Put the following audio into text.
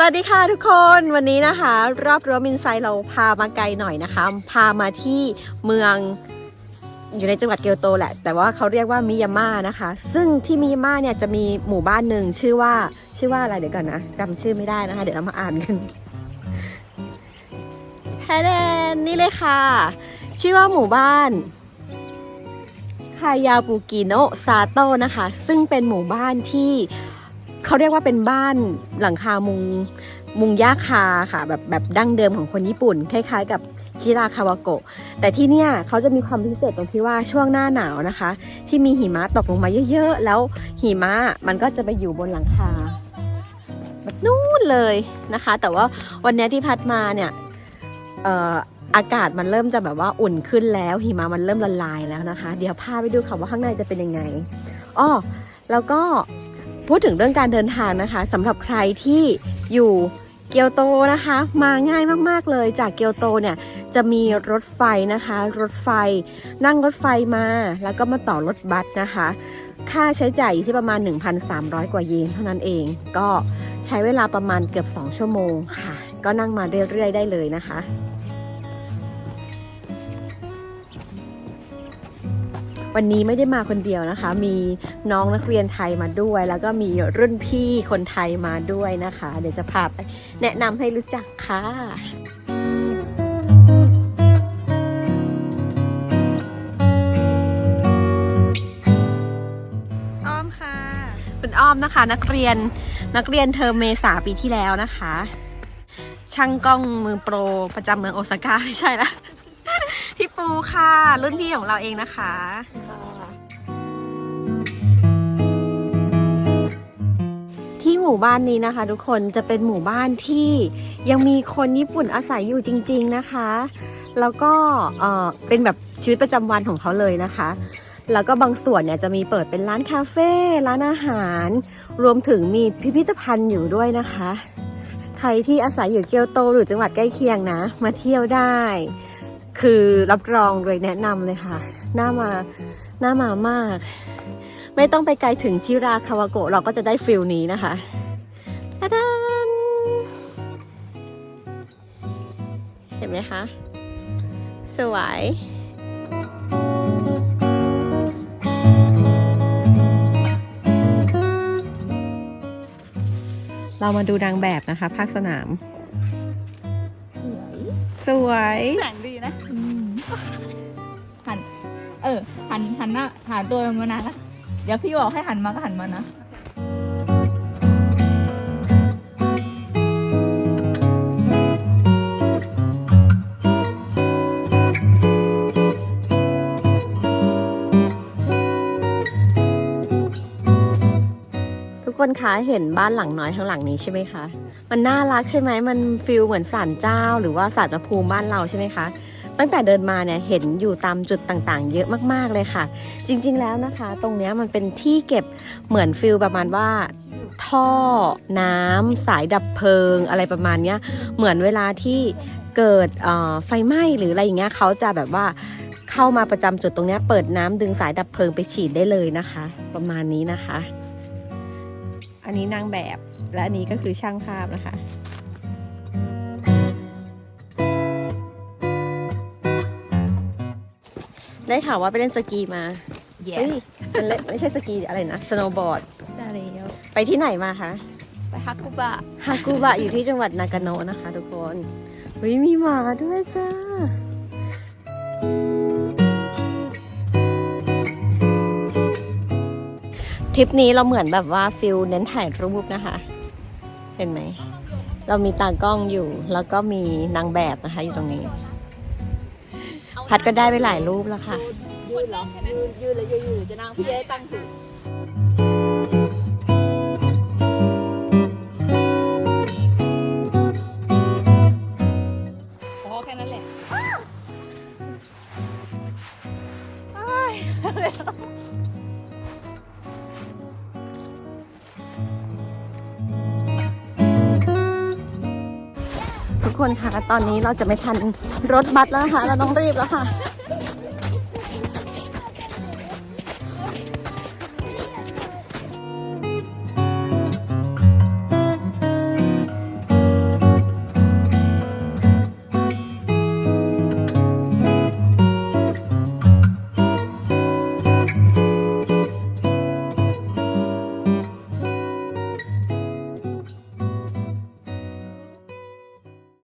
สวัสดีค่ะทุกคนวันนี้นะคะ รอบรั้วมินไซเราพามาไกลหน่อยนะคะ พามาที่เมืองอยู่ในจังหวัดเกียวโตแหละ แต่ว่าเขาเรียกว่ามิยาม่านะคะ ซึ่งที่มิยาม่าเนี่ยจะมีหมู่บ้านหนึ่งชื่อว่าชื่อว่าอะไรเดี๋ยวก่อนนะจำชื่อไม่ได้นะคะ เดี๋ยวเรามาอ่านกันแฮเดนนี่เลยค่ะ ชื่อว่าหมู่บ้านคายาบุกิโนซาโตนะคะ ซึ่งเป็นหมู่บ้านที่ เขาเรียกว่าเป็นบ้านหลังคามุงมุงย่าคาค่ะแบบแบบดั้งเดิมของคนญี่ปุ่น คล้ายๆ กับชิราคาวาโกะ แต่ที่เนี่ยเขาจะมีความพิเศษตรงที่ว่าช่วงหน้าหนาวนะคะ ที่มีหิมะตกลงมาเยอะๆ แล้วหิมะมันก็จะไปอยู่บนหลังคาแบบนู่นเลยนะคะ แต่ว่าวันนี้ที่พัดมาเนี่ยอากาศมันเริ่มจะแบบว่าอุ่นขึ้นแล้ว หิมะมันเริ่มละลายแล้วนะคะ เดี๋ยวพาไปดูค่ะว่าข้างในจะเป็นยังไงอ้อแล้วก็ พูดถึงเรื่องการเดินทางนะคะสำหรับใครที่อยู่เกียวโตนะคะ มาง่ายมากๆเลยจากเกียวโตเนี่ยจะมีรถไฟนะคะ รถไฟ นั่งรถไฟมา แล้วก็มาต่อรถบัสนะคะ ค่าใช้จ่ายอยู่ที่ประมาณ 1,300 กว่าเยนเท่านั้นเอง ก็ใช้เวลาประมาณเกือบ 2 ชั่วโมงค่ะ ก็นั่งมาเรื่อยๆได้เลยนะคะ วันนี้ไม่ได้มาคนเดียวนะคะ มีน้องนักเรียนไทยมาด้วย แล้วก็มีรุ่นพี่คนไทยมาด้วยนะคะ เดี๋ยวจะพาไปแนะนำให้รู้จักค่ะอ้อมค่ะเป็นอ้อมนะคะ นักเรียนนักเรียนเทอมเมษาปีที่แล้วนะคะ ช่างกล้องมือโปรประจำเมืองโอซาก้าไม่ใช่ละ พี่ปูค่ะ รุ่นพี่ของเราเองนะคะที่หมู่บ้านนี้นะคะ ทุกคนจะเป็นหมู่บ้านที่ยังมีคนญี่ปุ่นอาศัยอยู่จริง ๆนะคะ แล้วก็เอ่อเป็นแบบชีวิตประจำวันของเขาเลยนะคะ แล้วก็บางส่วนเนี่ยจะมีเปิดเป็นร้านคาเฟ่ร้านอาหาร รวมถึงมีพิพิธภัณฑ์อยู่ด้วยนะคะ ใครที่อาศัยอยู่เกียวโตหรือจังหวัดใกล้เคียงนะ มาเที่ยวได้ คือรับรองเลยแนะนำเลยค่ะน่ามาน่ามามาก ไม่ต้องไปไกลถึงชิราคาวาโกะเราก็จะได้ฟิลนี้นะคะตาดานเห็นไหมคะ สวยเรามาดูนางแบบนะคะ ภาคสนาม สวย แสงดีนะ หัน เออ หันหันหน้าหันตัวอย่างนี้นะ เดี๋ยวพี่บอกให้หันมาก็หันมานะทุกคนคะเห็นบ้านหลังน้อยข้างหลังนี้ใช่ไหมคะ มันน่ารักใช่ไหมมันฟิลเหมือนศาลเจ้า หรือว่าศาลพระภูมิบ้านเราใช่ไหมคะ ตั้งแต่เดินมาเนี่ยเห็นอยู่ตามจุดต่างๆ เยอะมากๆเลยค่ะ จริงๆแล้วนะคะ ตรงเนี้ยมันเป็นที่เก็บเหมือนฟิลประมาณว่าท่อน้ำสายดับเพลิงอะไรประมาณเนี้ยเหมือนเวลาที่เกิดไฟไหม้หรืออะไรอย่างเงี้ยเขาจะแบบว่าเข้ามาประจำจุดตรงเนี้ยเปิดน้ำดึงสายดับเพลิงไปฉีดได้เลยนะคะ ประมาณนี้นะคะ อันนี้นางแบบและอันนี้ก็คือช่างภาพนะคะ ได้ข่าวว่าไปเล่นสกีมาเฮ้ยเป็นเล่นไม่ใช่สกีอะไรนะ สโนว์บอร์ด ใช่แล้วไปที่ไหนมาคะไปฮักกุบะฮากุบะอยู่ที่จังหวัดนากาโนะนะคะ ทุกคนเฮ้ยมีหมาด้วยจ้าทริปนี้เราเหมือนแบบว่าฟิลเน้นถ่ายรูปนะคะ เห็นไหม เรามีตากล้องอยู่ แล้วก็มีนางแบบนะคะอยู่ตรงนี้ พัดก็ได้ไปหลายรูปแล้วค่ะ ยืนเหรอยืนยืนเลยยืนอยู่หรือจะนั่งพี่ให้ตั้งถูกพอแค่นั้นแหละ ทุกคนคะตอนนี้เราจะไม่ทันรถบัสแล้วนะคะ เราต้องรีบแล้วค่ะ